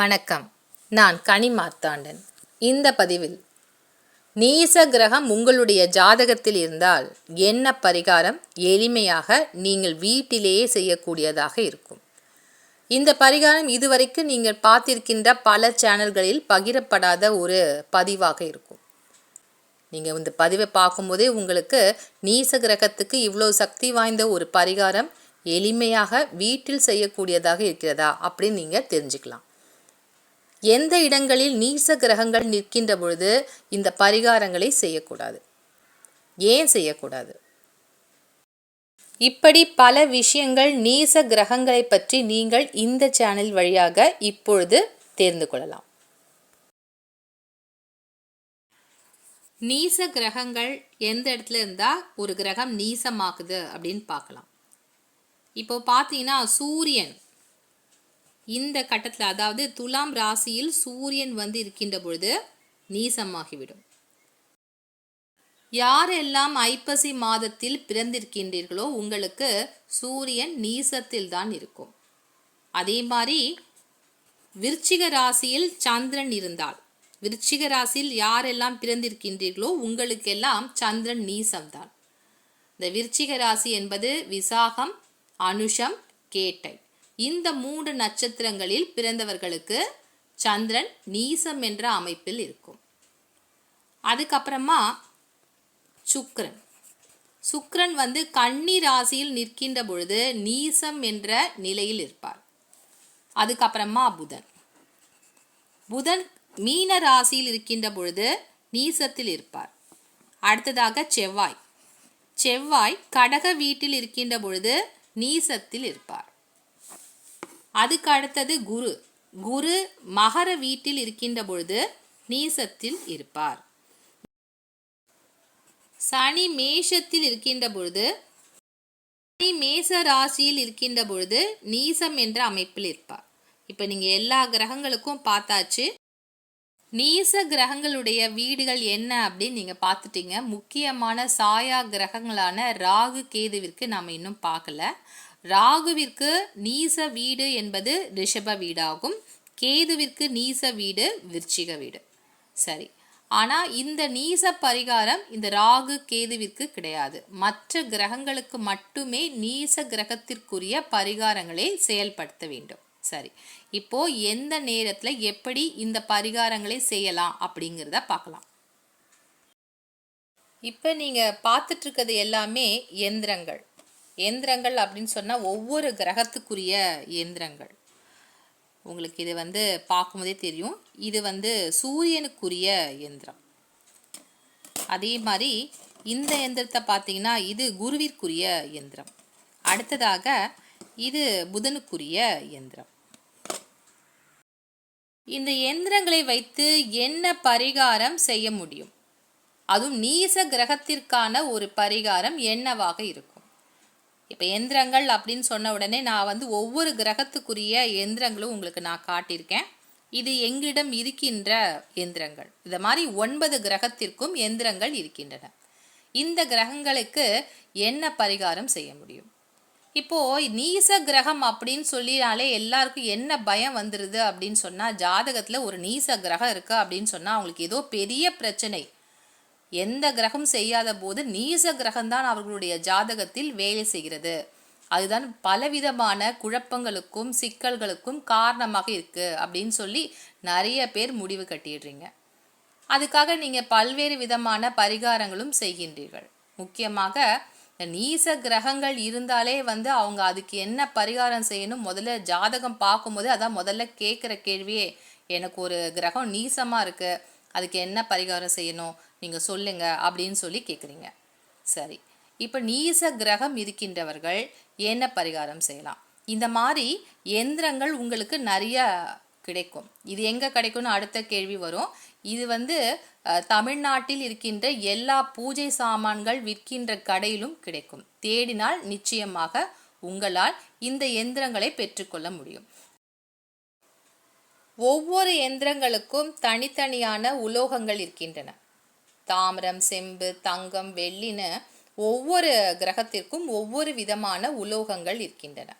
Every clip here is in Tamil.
வணக்கம். நான் கனி மார்த்தாண்டன். இந்த பதிவில் நீச கிரகம் உங்களுடைய ஜாதகத்தில் இருந்தால் என்ன பரிகாரம் எளிமையாக நீங்கள் வீட்டிலேயே செய்யக்கூடியதாக இருக்கும். இந்த பரிகாரம் இதுவரைக்கும் நீங்கள் பார்த்திருக்கின்ற பல சேனல்களில் பகிரப்படாத ஒரு பதிவாக இருக்கும். நீங்கள் இந்த பதிவை பார்க்கும்போதே உங்களுக்கு நீச கிரகத்துக்கு இவ்வளோ சக்தி வாய்ந்த ஒரு பரிகாரம் எளிமையாக வீட்டில் செய்யக்கூடியதாக இருக்கிறதா அப்படின்னு நீங்கள் தெரிஞ்சுக்கலாம். எந்த இடங்களில் நீச கிரகங்கள் நிற்கின்ற பொழுது இந்த பரிகாரங்களை செய்யக்கூடாது. ஏன் செய்யக்கூடாது? இப்படி பல விஷயங்கள் நீச கிரகங்களை பற்றி நீங்கள் இந்த சேனல் வழியாக இப்பொழுது தெரிந்து கொள்ளலாம். நீச கிரகங்கள் எந்த இடத்துல இருந்தால் ஒரு கிரகம் நீசமாகுது அப்படின்னு பார்க்கலாம். இப்போ பார்த்தீங்கன்னா சூரியன் இந்த கட்டத்தில் அதாவது துலாம் ராசியில் சூரியன் வந்து இருக்கின்ற பொழுது நீசமாகிவிடும். யாரெல்லாம் ஐப்பசி மாதத்தில் பிறந்திருக்கின்றீர்களோ உங்களுக்கு சூரியன் நீசத்தில் தான் இருக்கும். அதே மாதிரி விருச்சிக ராசியில் சந்திரன் இருந்தால் விருச்சிக ராசியில் யாரெல்லாம் பிறந்திருக்கின்றீர்களோ உங்களுக்கெல்லாம் சந்திரன் நீசம்தான். இந்த விருச்சிக ராசி என்பது விசாகம் அனுஷம் கேட்டை. இந்த மூன்று நட்சத்திரங்களில் பிறந்தவர்களுக்கு சந்திரன் நீசம் என்ற அமைப்பில் இருக்கும். அதுக்கப்புறமா சுக்ரன் சுக்ரன் வந்து கன்னி ராசியில் நிற்கின்ற பொழுது நீசம் என்ற நிலையில் இருப்பார். அதுக்கப்புறமா புதன். புதன் மீன ராசியில் இருக்கின்ற பொழுது நீசத்தில் இருப்பார். அடுத்ததாக செவ்வாய். செவ்வாய் கடக வீட்டில் இருக்கின்ற பொழுது நீசத்தில் இருப்பார். அதுக்கு அடுத்தது குரு. குரு மகர வீட்டில் இருக்கின்ற பொழுது நீசத்தில் இருப்பார். சனி மேஷத்தில் இருக்கின்ற பொழுது சனி மேச ராசியில் இருக்கின்ற பொழுது நீசம் என்ற அமைப்பில் இருப்பார். இப்போ நீங்கள் எல்லா கிரகங்களுக்கும் பார்த்தாச்சு. நீச கிரகங்களுடைய வீடுகள் என்ன அப்படின்னு நீங்கள் பார்த்துட்டீங்க. முக்கியமான சாயா கிரகங்களான ராகு கேதுவிற்கு நாம் இன்னும் பார்க்கல. ராகுவிற்கு நீச வீடு என்பது ரிஷப வீடாகும். கேதுவிற்கு நீச வீடு விருச்சிக வீடு. சரி. ஆனால் இந்த நீச பரிகாரம் இந்த ராகு கேதுவிற்கு கிடையாது. மற்ற கிரகங்களுக்கு மட்டுமே நீச கிரகத்திற்குரிய பரிகாரங்களை செயல்படுத்த வேண்டும். சரி. இப்போ எந்த நேரத்தில் எப்படி இந்த பரிகாரங்களை செய்யலாம் அப்படிங்கிறத பார்க்கலாம். இப்போ நீங்கள் பார்த்துட்ருக்கிறது எல்லாமே எந்திரங்கள். எந்திரங்கள் அப்படின்னு சொன்னால் ஒவ்வொரு கிரகத்துக்குரிய இயந்திரங்கள். உங்களுக்கு இது வந்து பார்க்கும்போதே தெரியும். இது வந்து சூரியனுக்குரிய இயந்திரம். அதே மாதிரி இந்த எந்திரத்தை பார்த்தீங்கன்னா இது குருவிற்குரிய இயந்திரம். அடுத்ததாக இது புதனுக்குரிய இயந்திரம். இந்த எந்திரங்களை வைத்து என்ன பரிகாரம் செய்ய முடியும்? அதுவும் நீச கிரகத்திற்கான ஒரு பரிகாரம் என்னவாக இருக்கும்? இப்போ எந்திரங்கள் அப்படின்னு சொன்ன உடனே நான் வந்து ஒவ்வொரு கிரகத்துக்குரிய எந்திரங்களும் உங்களுக்கு நான் காட்டியிருக்கேன். இது எங்களிடம் இருக்கின்ற எந்திரங்கள். இந்த மாதிரி ஒன்பது கிரகத்திற்கும் எந்திரங்கள் இருக்கின்றன. இந்த கிரகங்களுக்கு என்ன பரிகாரம் செய்ய முடியும்? இப்போது நீச கிரகம் அப்படின்னு சொல்லினாலே எல்லாருக்கும் என்ன பயம் வந்துடுது அப்படின்னு சொன்னால் ஜாதகத்தில் ஒரு நீச கிரகம் இருக்குது அப்படின்னு சொன்னால் அவங்களுக்கு ஏதோ பெரிய பிரச்சனை. எந்த கிரகம் செய்யாத போது நீச கிரகம்தான் அவர்களுடைய ஜாதகத்தில் வேலை செய்கிறது. அதுதான் பலவிதமான குழப்பங்களுக்கும் சிக்கல்களுக்கும் காரணமாக இருக்கு அப்படின்னு சொல்லி நிறைய பேர் முடிவு கட்டிடுறீங்க. அதுக்காக நீங்கள் பல்வேறு விதமான பரிகாரங்களும் செய்கின்றீர்கள். முக்கியமாக நீச கிரகங்கள் இருந்தாலே வந்து அவங்க அதுக்கு என்ன பரிகாரம் செய்யணும் முதல்ல ஜாதகம் பார்க்கும்போது அதான் முதல்ல கேட்குற கேள்வியே எனக்கு ஒரு கிரகம் நீசமாக இருக்குது அதுக்கு என்ன பரிகாரம் செய்யணும் நீங்கள் சொல்லுங்க அப்படின்னு சொல்லி கேட்குறீங்க சரி. இப்போ நீச கிரகம் இருக்கின்றவர்கள் என்ன பரிகாரம் செய்யலாம்? இந்த மாதிரி எந்திரங்கள் உங்களுக்கு நிறைய கிடைக்கும். இது எங்கே கிடைக்கும்னு அடுத்த கேள்வி வரும். இது வந்து தமிழ்நாட்டில் இருக்கின்ற எல்லா பூஜை சாமான்கள் விற்கின்ற கடையிலும் கிடைக்கும். தேடினால் நிச்சயமாக உங்களால் இந்த எந்திரங்களை பெற்றுக்கொள்ள முடியும். ஒவ்வொரு எந்திரங்களுக்கும் தனித்தனியான உலோகங்கள் இருக்கின்றன. தாமிரம் செம்பு தங்கம் வெள்ளின்னு ஒவ்வொரு கிரகத்திற்கும் ஒவ்வொரு விதமான உலோகங்கள் இருக்கின்றன.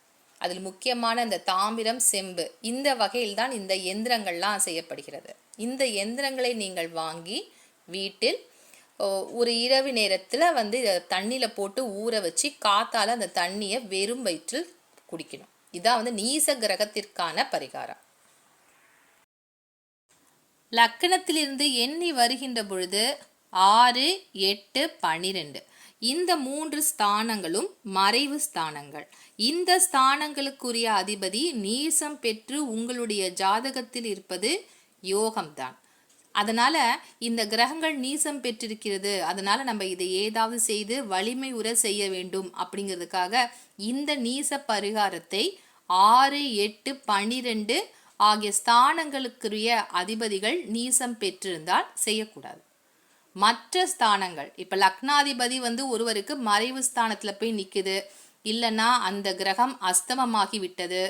அதில் முக்கியமான இந்த தாமிரம் செம்பு இந்த வகையில் தான் இந்த எந்திரங்கள்லாம் செய்யப்படுகிறது. இந்த எந்திரங்களை நீங்கள் வாங்கி வீட்டில் ஓ, ஒரு இரவு நேரத்தில் வந்து தண்ணியில் போட்டு ஊற வச்சு காத்தால் அந்த தண்ணியை வெறும் வயிற்றில் குடிக்கணும். இதான் வந்து நீச கிரகத்திற்கான பரிகாரம். லக்கணத்திலிருந்து எண்ணி வருகின்ற பொழுது ஆறு எட்டு பனிரெண்டு. இந்த மூன்று ஸ்தானங்களும் மறைவு ஸ்தானங்கள். இந்த ஸ்தானங்களுக்குரிய அதிபதி நீசம் பெற்று உங்களுடைய ஜாதகத்தில் இருப்பது யோகம்தான். அதனால இந்த கிரகங்கள் நீசம் பெற்றிருக்கிறது. அதனால நம்ம இதை ஏதாவது செய்து வலிமை உற செய்ய வேண்டும் அப்படிங்கிறதுக்காக இந்த நீச பரிகாரத்தை ஆறு எட்டு பனிரெண்டு ஆகிய ஸ்தானங்களுக்குரிய அதிபதிகள் நீசம் பெற்றிருந்தால் செய்யக்கூடாது. மற்ற ஸ்தானங்கள். இப்போ லக்னாதிபதி வந்து ஒருவருக்கு மறைவு ஸ்தானத்தில் போய் நிற்குது இல்லைன்னா அந்த கிரகம் அஸ்தமமாகி விட்டது.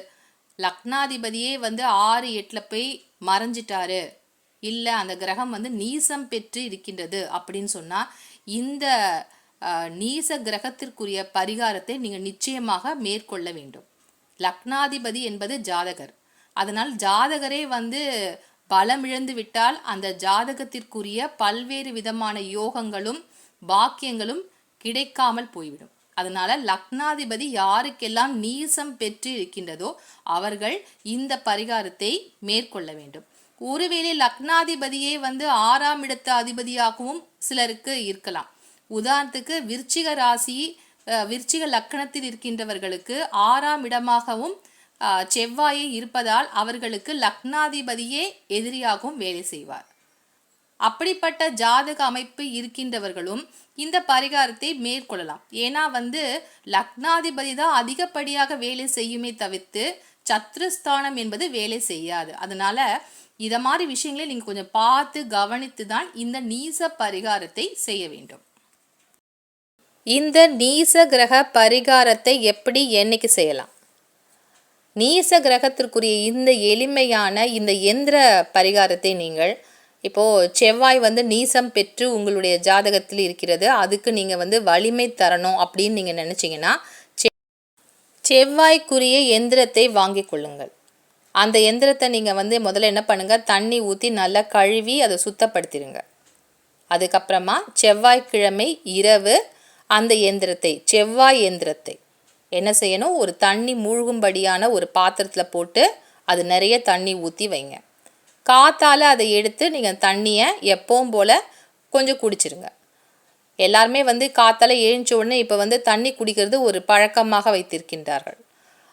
லக்னாதிபதியே வந்து ஆறு எட்டில் போய் மறைஞ்சிட்டாரு. இல்லை அந்த கிரகம் வந்து நீசம் பெற்று இருக்கின்றது அப்படின்னு சொன்னால் இந்த நீச கிரகத்திற்குரிய பரிகாரத்தை நீங்கள் நிச்சயமாக மேற்கொள்ள வேண்டும். லக்னாதிபதி என்பது ஜாதகர். அதனால் ஜாதகரே வந்து பலம் இழந்து விட்டால் அந்த ஜாதகத்திற்குரிய பல்வேறு விதமான யோகங்களும் பாக்கியங்களும் கிடைக்காமல் போய்விடும். அதனால லக்னாதிபதி யாருக்கெல்லாம் நீசம் பெற்று இருக்கின்றதோ அவர்கள் இந்த பரிகாரத்தை மேற்கொள்ள வேண்டும். ஒருவேளை லக்னாதிபதியே வந்து ஆறாம் இடத்து அதிபதியாகவும் சிலருக்கு இருக்கலாம். உதாரணத்துக்கு விருச்சிக ராசி விருச்சிக லக்கணத்தில் இருக்கின்றவர்களுக்கு ஆறாம் இடமாகவும் செவ்வாயே இருப்பதால் அவர்களுக்கு லக்னாதிபதியே எதிரியாகவும் வேலை செய்வார். அப்படிப்பட்ட ஜாதக அமைப்பு இருக்கின்றவர்களும் இந்த பரிகாரத்தை மேற்கொள்ளலாம். ஏன்னா வந்து லக்னாதிபதி தான் அதிகப்படியாக வேலை செய்யுமே தவிர்த்து சத்ருஸ்தானம் என்பது வேலை செய்யாது. அதனால இதை மாதிரி விஷயங்களை நீங்கள் கொஞ்சம் பார்த்து கவனித்து தான் இந்த நீச பரிகாரத்தை செய்ய வேண்டும். இந்த நீச கிரக பரிகாரத்தை எப்படி என்னைக்கு செய்யலாம்? நீச கிரகத்திற்குரிய இந்த எளிமையான இந்த எந்திர பரிகாரத்தை நீங்கள் இப்போது செவ்வாய் வந்து நீசம் பெற்று உங்களுடைய ஜாதகத்தில் இருக்கிறது அதுக்கு நீங்கள் வந்து வலிமை தரணும் அப்படின்னு நீங்கள் நினச்சிங்கன்னா செவ்வாய்க்குரிய எந்திரத்தை வாங்கி கொள்ளுங்கள். அந்த எந்திரத்தை நீங்கள் வந்து முதல்ல என்ன பண்ணுங்கள் தண்ணி ஊற்றி நல்லா கழுவி அதை சுத்தப்படுத்திடுங்க அதுக்கப்புறமா செவ்வாய்க்கிழமை இரவு அந்த எந்திரத்தை செவ்வாய் எந்திரத்தை என்ன செய்யணும்? ஒரு தண்ணி மூழ்கும்படியான ஒரு பாத்திரத்தில் போட்டு அது நிறைய தண்ணி ஊற்றி வைங்க. காத்தால் அதை எடுத்து நீங்கள் தண்ணியை எப்பவும் போல் கொஞ்சம் குடிச்சிருங்க. எல்லாருமே வந்து காற்றால் எழுந்த உடனே இப்போ வந்து தண்ணி குடிக்கிறது ஒரு பழக்கமாக வைத்திருக்கின்றார்கள்.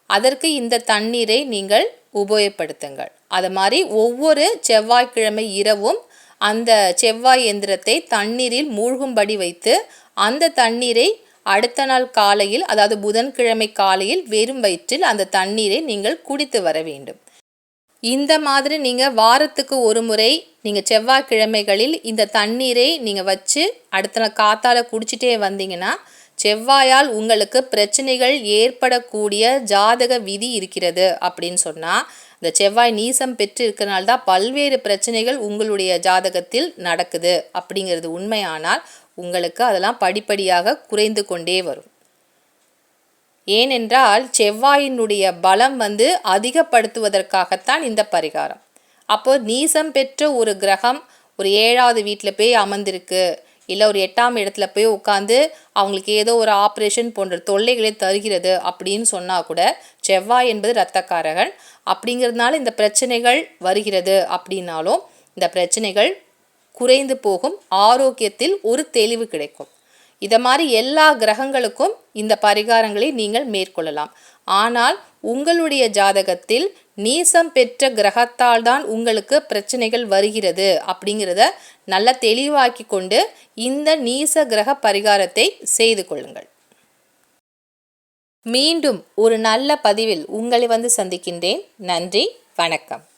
அதற்கு இந்த தண்ணீரை நீங்கள் உபயோகப்படுத்துங்கள். அது மாதிரி ஒவ்வொரு செவ்வாய்க்கிழமை இரவும் அந்த செவ்வாய் எந்திரத்தை தண்ணீரில் மூழ்கும்படி வைத்து அந்த தண்ணீரை அடுத்த நாள் காலையில் அதாவது புதன்கிழமை காலையில் வெறும் வயிற்றில் அந்த தண்ணீரை நீங்கள் குடித்து வர வேண்டும். இந்த மாதிரி நீங்கள் வாரத்துக்கு ஒரு முறை நீங்கள் செவ்வாய்க்கிழமைகளில் இந்த தண்ணீரை நீங்கள் வச்சு அடுத்த நாள் காத்தால் குடிச்சிட்டே வந்தீங்கன்னா செவ்வாயால் உங்களுக்கு பிரச்சனைகள் ஏற்படக்கூடிய ஜாதக விதி இருக்கிறது அப்படின்னு சொன்னால் இந்த செவ்வாய் நீசம் பெற்று இருக்கிறனால தான் பல்வேறு பிரச்சனைகள் உங்களுடைய ஜாதகத்தில் நடக்குது அப்படிங்கிறது உண்மையானால் உங்களுக்கு அதெல்லாம் படிப்படியாக குறைந்து கொண்டே வரும். ஏனென்றால் செவ்வாயினுடைய பலம் வந்து அதிகப்படுத்துவதற்காகத்தான் இந்த பரிகாரம். அப்போ நீசம் பெற்ற ஒரு கிரகம் ஒரு ஏழாவது வீட்டில் போய் அமர்ந்திருக்கு. இல்லை ஒரு எட்டாம் இடத்துல போய் உட்காந்து அவங்களுக்கு ஏதோ ஒரு ஆப்ரேஷன் போன்ற தொல்லைகளை தருகிறது அப்படின்னு சொன்னால் கூட செவ்வாய் என்பது இரத்தக்காரகன் அப்படிங்கிறதுனால இந்த பிரச்சனைகள் வருகிறது அப்படின்னாலும் இந்த பிரச்சனைகள் குறைந்து போகும் ஆரோக்கியத்தில் ஒரு தெளிவு கிடைக்கும். இதை மாதிரி எல்லா கிரகங்களுக்கும் இந்த பரிகாரங்களை நீங்கள் மேற்கொள்ளலாம். ஆனால் உங்களுடைய ஜாதகத்தில் நீசம் பெற்ற கிரகத்தால் தான் உங்களுக்கு பிரச்சனைகள் வருகிறது அப்படிங்கிறத நல்ல தெளிவாக்கி கொண்டு இந்த நீச கிரக பரிகாரத்தை செய்து கொள்ளுங்கள். மீண்டும் ஒரு நல்ல பதிவில் உங்களை வந்து சந்திக்கின்றேன். நன்றி வணக்கம்.